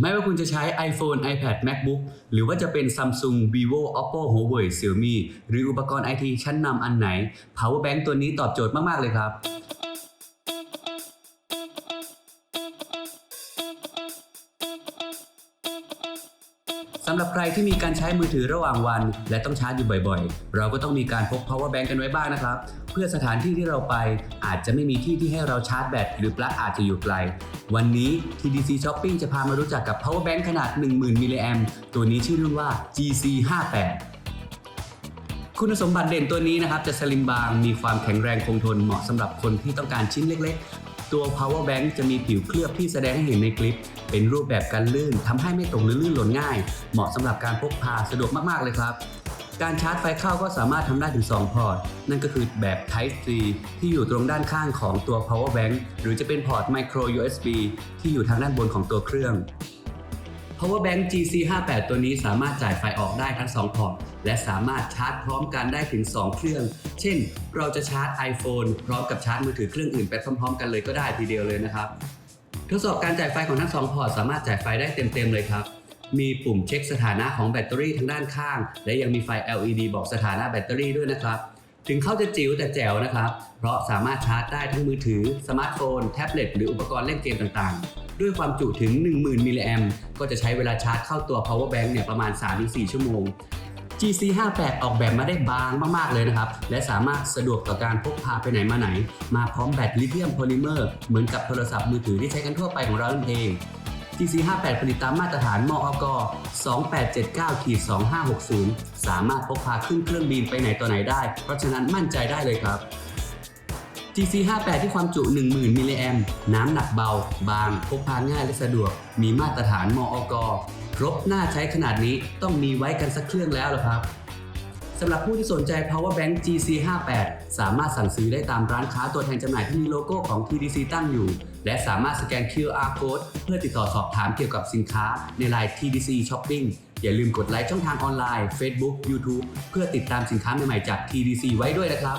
ไม่ว่าคุณจะใช้ iPhone, iPad, MacBook หรือว่าจะเป็น Samsung, Vivo, Oppo, Huawei, Xiaomi หรืออุปกรณ์ IT ชั้นนำอันไหน Power Bank ตัวนี้ตอบโจทย์มาก ๆ เลยครับสำหรับใครที่มีการใช้มือถือระหว่างวัน และต้องชาร์จอยู่บ่อยๆ เราก็ต้องมีการพก power bank กันไว้บ้างนะครับ เพื่อสถานที่ที่เราไปอาจจะไม่มีที่ที่ให้เราชาร์จแบตหรือปลั๊กอาจจะอยู่ไกล วันนี้ TDC Shopping จะพามารู้จักกับ power bank ขนาด 10,000 มิลลิแอมตัวนี้ชื่อรุ่นว่า GC58 คุณสมบัติเด่นตัวนี้นะครับ จะสลิมบางมีความแข็งแรงคงทนเหมาะสำหรับคนที่ต้องการชิ้นเล็กๆ ตัว power bank จะมีผิวเคลือบที่แสดงให้เห็นในคลิป เป็นรูปแบบการลื่นทำให้ไม่ตกหรือลื่นหล่นง่าย เหมาะสำหรับการพกพาสะดวกมากๆเลยครับ การชาร์จไฟเข้าก็สามารถทำได้ถึง 2 พอร์ต นั่นก็คือแบบ Type C ที่อยู่ตรงด้านข้างของตัว power bank หรือจะเป็นพอร์ต micro USB ที่อยู่ทางด้านบนของตัวเครื่อง Power Bank GC58 ตัวนี้สามารถจ่ายไฟออกได้ทั้ง 2 พอร์ต และสามารถชาร์จพร้อมกันได้ถึง 2 เครื่อง เช่น เราจะชาร์จ iPhone พร้อมกับชาร์จมือถือเครื่องอื่นไปพร้อมๆ กันเลยก็ได้ทีเดียวเลยนะครับ ทดสอบการจ่ายไฟของทั้ง 2 พอร์ตสามารถจ่ายไฟได้เต็มๆเลยครับ มีปุ่มเช็คสถานะของแบตเตอรี่ทางด้านข้าง และยังมีไฟ LED บอกสถานะแบตเตอรี่ด้วยนะครับ ถึงเขาจะจิ๋วแต่แจ๋วนะครับ เพราะสามารถชาร์จได้ทั้งมือถือ สมาร์ทโฟน แท็บเล็ต หรืออุปกรณ์เล่นเกมต่างๆ ด้วยความจุถึง 10,000 มิลลิแอมก็จะใช้เวลาชาร์จเข้าตัว power bank เนี่ยประมาณ 3-4 ชั่วโมง GC58 ออกแบบมาได้บางมาก ๆ เลยนะครับ และสามารถสะดวกต่อการพกพาไปไหนมาไหน มาพร้อมแบตลิเธียมโพลิเมอร์ เหมือนกับโทรศัพท์มือถือที่ใช้กันทั่วไปของเรานั่นเอง GC58 ผลิตตามมาตรฐานมอก2879-2560 สามารถพกพาขึ้นเครื่องบินไปไหนต่อไหนได้ เพราะฉะนั้นมั่นใจได้เลยครับ GC58 ที่ความจุ 10,000 มิลลิแอมน้ำหนักเบา บาง พกพาง่ายและสะดวก มีมาตรฐานมอกครบหน้าใช้ขนาดนี้ต้องมีไว้กันสักเครื่องแล้วล่ะครับ สำหรับผู้ที่สนใจ power bank GC58 สามารถสั่งซื้อได้ตามร้านค้าตัวแทนจำหน่ายที่มีโลโก้ของ TDC ตั้งอยู่ และสามารถสแกน QR code เพื่อติดต่อสอบถามเกี่ยวกับสินค้าในไลน์ TDC Shopping อย่าลืมกดไลค์ช่องทางออนไลน์ Facebook YouTube เพื่อติดตามสินค้าใหม่ๆจาก TDC ไว้ด้วยนะครับ